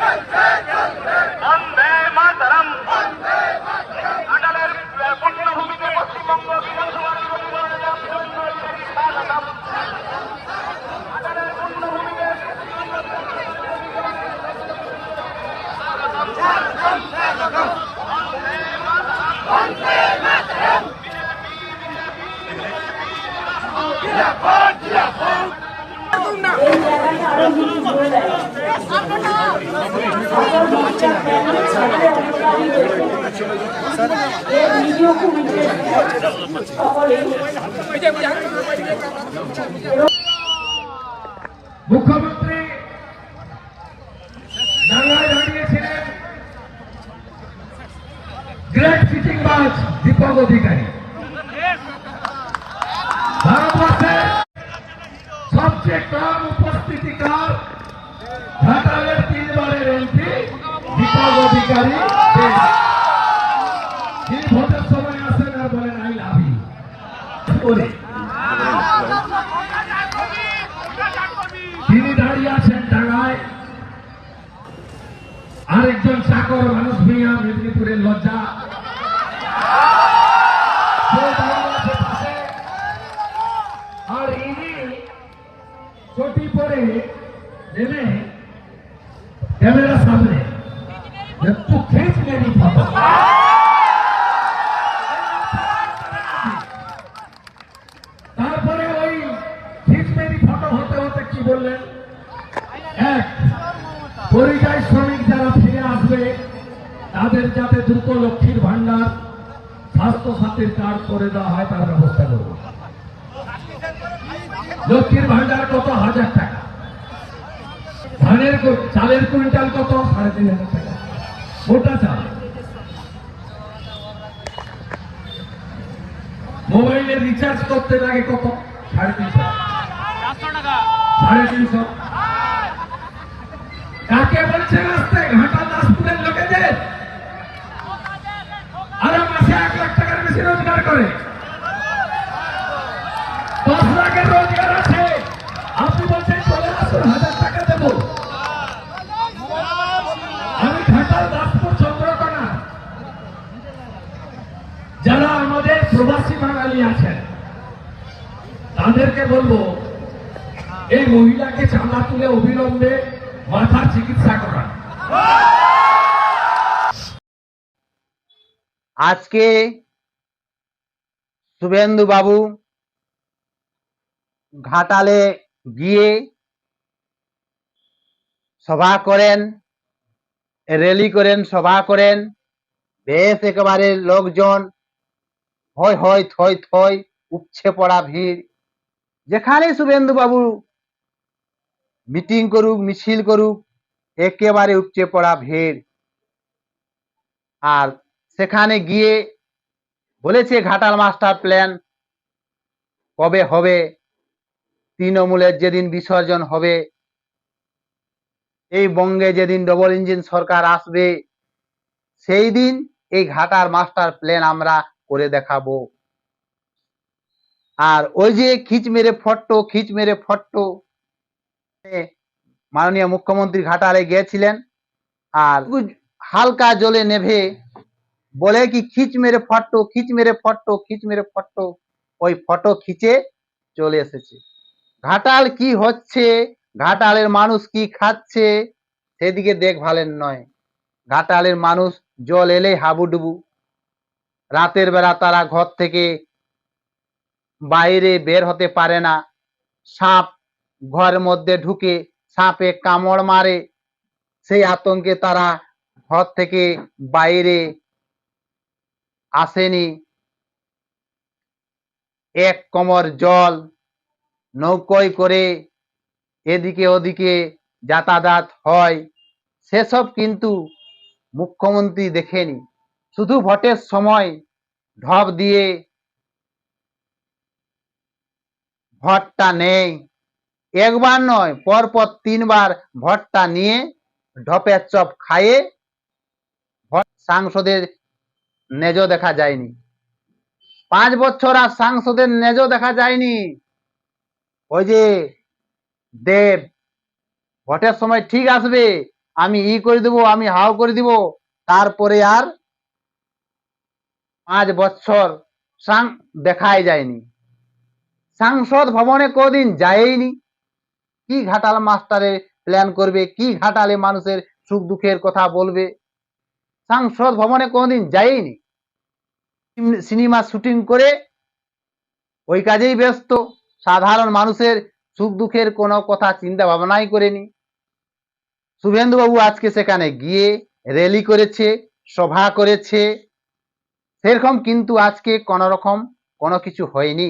Hey, hey! মুখ্যমন্ত্রী ডাঙ্গায় দাঁড়িয়েছিলেন গ্রেট সিটিং বাস দীপক অধিকারী। ভারতবর্ষের সবচেয়ে কম উপস্থিতিকার ঘাটালের তিনবারের এমপি অধিকারী তিনি করে দাঁড়িয়ে আছেন আরেকজন চাকর মানুষ মিয়া মেদিনীপুরের লজ্জা। আর ইনি চটি পরে নেমে ক্যামেরা সামনে। যারা ফিরে আসবে, তাদের যাতে দ্রুত লক্ষ্মীর ভান্ডার স্বাস্থ্য সাথীর কার্ড করে দেওয়া হয়, তার ব্যবস্থা করব। লক্ষ্মীর ভান্ডার কত? হাজার টাকা। ধানের চালের কুইন্টাল কত? সাড়ে তিন হাজার টাকা। মোটা চা। মোবাইলে রিচার্জ করতে লাগে কত? সাড়ে তিনশো। সাড়ে তিনশো। কাকে বলছে রাস্তায় ঘাটা দাসপুরের লোকেদের আরে মাসে এক লাখ টাকার বেশি রোজগার করে দশ লাখের রোজগার আছে আপনি বলছেন চলে আসুন হাজার টাকা দেব আমি ঘাটাল দাসপুর চন্দ্রকোনা যারা আমাদের প্রবাসী বাঙালি আছেন, তাদেরকে বলব, এই মহিলাকে চামড়া তুলে অবিলম্বে মাথার চিকিৎসা করা আজকে শুভেন্দু বাবু ঘাটালে গিয়ে সভা করেন র্যালি করেন, সভা করেন, বেশ একেবারে লোকজন হয় হয় থই থই উপছে পড়া ভিড়। যেখানে শুভেন্দু বাবু মিটিং করুক, মিছিল করুক, একেবারে উপচে পড়া ভিড়। আর সেখানে গিয়ে বলেছে ঘাটাল মাস্টার প্ল্যান কবে হবে? তৃণমূলের যেদিন বিসর্জন হবে, এই বঙ্গে যেদিন ডবল ইঞ্জিন সরকার আসবে, সেই দিন এই ঘাটার মাস্টার প্ল্যান আমরা করে দেখাবো। আর ওই যে খিচ মেরে ফট্টো, খিচ মেরে ফট্টো মাননীয় মুখ্যমন্ত্রী ঘাটালে গিয়েছিলেন আর হালকা জলে নেভে বলে কি খিচ মেরে ফটো খিচ মেরে ফটো খিচ মেরে ফটো ওই ফটো খিচে চলে এসেছে। ঘাটাল কি হচ্ছে? ঘাটালের মানুষ কি খাচ্ছে? সেদিকে দেখভালেন নয়। ঘাটালের মানুষ জল এলেই হাবুডুবু। রাতের বেলা তারা ঘর থেকে বাইরে বের হতে পারে না। সাপ ঘরের মধ্যে ঢুকে সাপে কামড় মারে। সেই আতঙ্কে তারা ঘর থেকে বাইরে আসেনি। এক কোমর জল নৌকোয় করে এদিকে ওদিকে যাতায়াত হয়। সেসব কিন্তু মুখ্যমন্ত্রী দেখেনি। শুধু ভোটের সময়, ঢপ দিয়ে। ভোটটা নেই। একবার নয়, পরপর তিনবার ভোটটা নিয়ে ঢপের চপ খাইয়ে ভোট সাংসদের নেজ দেখা যায়নি। পাঁচ বছর আর সাংসদের নেজ দেখা যায়নি। ওই যে দেব, ভোটের সময় ঠিক আসবে, আমি ই করে দেবো, আমি হাও করে দিব, তারপরে আর পাঁচ বছর সাং- দেখাই যায়নি। সাংসদ ভবনে কদিন যায়নি কি ঘাটাল মাস্টারে প্ল্যান করবে, কি ঘাটালে মানুষের সুখ দুঃখের কথা বলবে? সাংসদ ভবনে কোনদিন যায়নি সিনেমা শুটিং করে ওই কাজেই ব্যস্ত। সাধারণ মানুষের সুখ দুঃখের কোনো কথা চিন্তা ভাবনাই করেনি। শুভেন্দুবাবু আজকে সেখানে গিয়ে র্যালি করেছে, সভা করেছে। সেরকম কিন্তু আজকে কোন রকম কোনো কিছু হয়নি।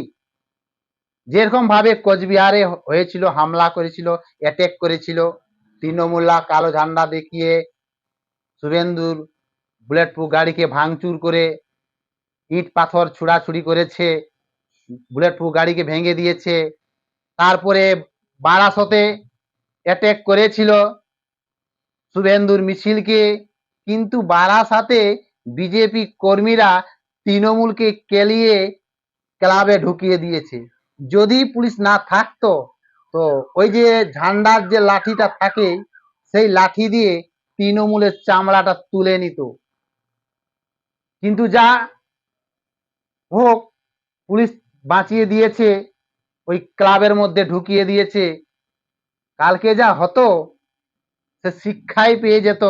যেরকম ভাবে কোচবিহারে হয়েছিল, হামলা করেছিল অ্যাটেক করেছিল, তৃণমূলা কালো ঝান্ডা দেখিয়ে শুভেন্দুর বুলেট প্রুফ গাড়িকে ভাঙচুর করে, ইট পাথর ছুড়াছুড়ি করেছে বুলেট প্রুফ গাড়িকে ভেঙে দিয়েছে, তারপরে বারাসতে অ্যাটেক করেছিল শুভেন্দুর মিছিলকে, কিন্তু বারাসাতে বিজেপি কর্মীরা তৃণমূলকে কেলিয়ে ক্লাবে ঢুকিয়ে দিয়েছে। যদি পুলিশ না থাকতো, তো ওই যে ঝান্ডার যে লাঠিটা থাকে, সেই লাঠি দিয়ে তৃণমূলের চামড়াটা তুলে নিত। কিন্তু যা হোক, পুলিশ বাঁচিয়ে দিয়েছে, ওই ক্লাবের মধ্যে ঢুকিয়ে দিয়েছে। কালকে যা হতো, সে শিক্ষাই পেয়ে যেত।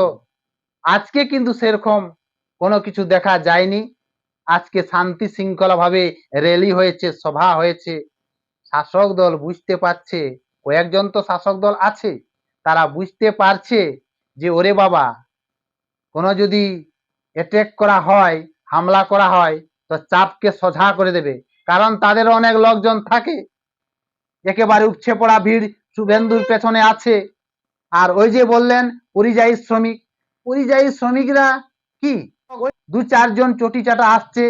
আজকে কিন্তু সেরকম কোনো কিছু দেখা যায়নি। আজকে শান্তি শৃঙ্খলা ভাবে র্যালি হয়েছে, সভা হয়েছে। শাসক দল বুঝতে পারছে, কয়েকজন তো শাসক দল আছে, তারা বুঝতে পারছে যে ওরে বাবা, কোনো যদি অ্যাটেক করা হয়, হামলা করা হয়, তো চাপকে সোজা করে দেবে। কারণ তাদের অনেক লোকজন থাকে, একেবারে উপছে পড়া ভিড় শুভেন্দুর পেছনে আছে। আর ওই যে বললেন পরিযায়ী শ্রমিক, পরিযায়ী শ্রমিকরা কি? দু চারজন চটি চাটা আসছে,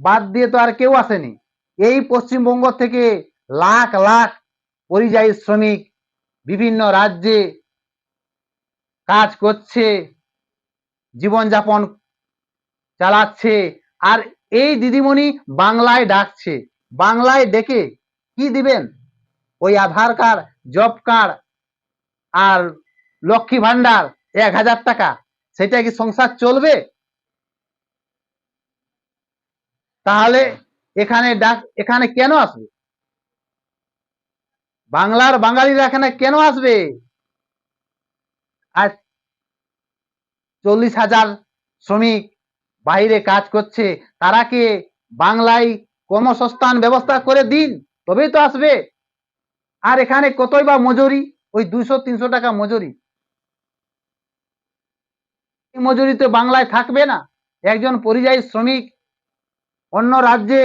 বাদ দিয়ে তো আর কেউ আসেনি। এই পশ্চিমবঙ্গ থেকে লাখ লাখ পরিযায়ী শ্রমিক বিভিন্ন রাজ্যে কাজ করছে, জীবনযাপন চালাচ্ছে, আর এই দিদিমণি বাংলায় ডাকছে। বাংলায় ডেকে কি দিবেন? ওই আধার কার্ড, জব কার্ড আর লক্ষ্মী ভান্ডার এক হাজার টাকা। সেটা কি সংসার চলবে? তাহলে এখানে ডাক, এখানে কেন আসবে? বাংলার বাঙালিরা এখানে কেন আসবে? আজ চল্লিশ হাজার শ্রমিক বাইরে কাজ করছে তারাকে বাংলায় কর্মসংস্থান ব্যবস্থা করে দিন? তবেই তো আসবে। আর এখানে কতই বা মজুরি? ওই দুইশো, তিনশো টাকা মজুরি। মজুরি তো বাংলায় থাকবে না। একজন পরিযায়ী শ্রমিক অন্য রাজ্যে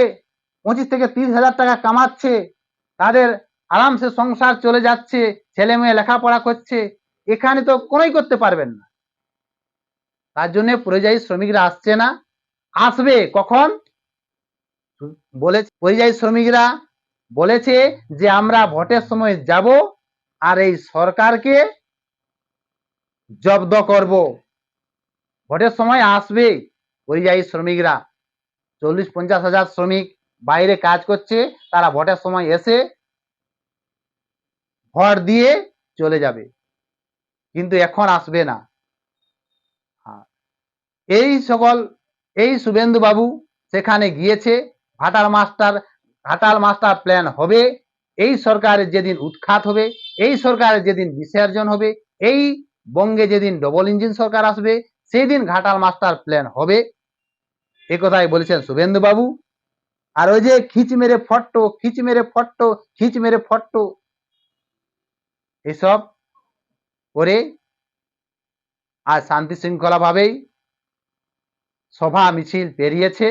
পঁচিশ থেকে তিরিশ হাজার টাকা কামাচ্ছে, তাদের আরামসে সংসার চলে যাচ্ছে, ছেলে মেয়ে লেখাপড়া করছে, এখানে তো কোনোই করতে পারবেন না। তার জন্য পরিযায়ী শ্রমিকরা আসছে না। আসবে কখন? বলে পরিযায়ী শ্রমিকরা বলেছে যে আমরা ভোটের সময় যাব আর এই সরকারকে জব্দ করব। ভোটের সময় আসবে পরিযায়ী শ্রমিকরা। চল্লিশ পঞ্চাশ হাজার শ্রমিক বাইরে কাজ করছে, তারা ভোটের সময় এসে ভর দিয়ে চলে যাবে। কিন্তু এখন আসবে না। হ্যাঁ। এই সকল, এই শুভেন্দু বাবু সেখানে গিয়েছে ভাটার মাস্টার ঘাটাল মাস্টার প্ল্যান হবে, এই সরকারের যেদিন উৎখাত হবে, এই সরকারের যেদিন বিসর্জন হবে, এই বঙ্গে যেদিন ডবল ইঞ্জিন সরকার আসবে সেই দিন ঘাটাল মাস্টার প্ল্যান হবে। এ কথাই বলেছেন শুভেন্দু বাবু আর ওই যে খিচ মেরে ফট্টো, খিচ মেরে ফট্টো, খিচ মেরে ফট্টো, এসব করে আর শান্তি শৃঙ্খলা ভাবেই সভা মিছিল পেরিয়েছে।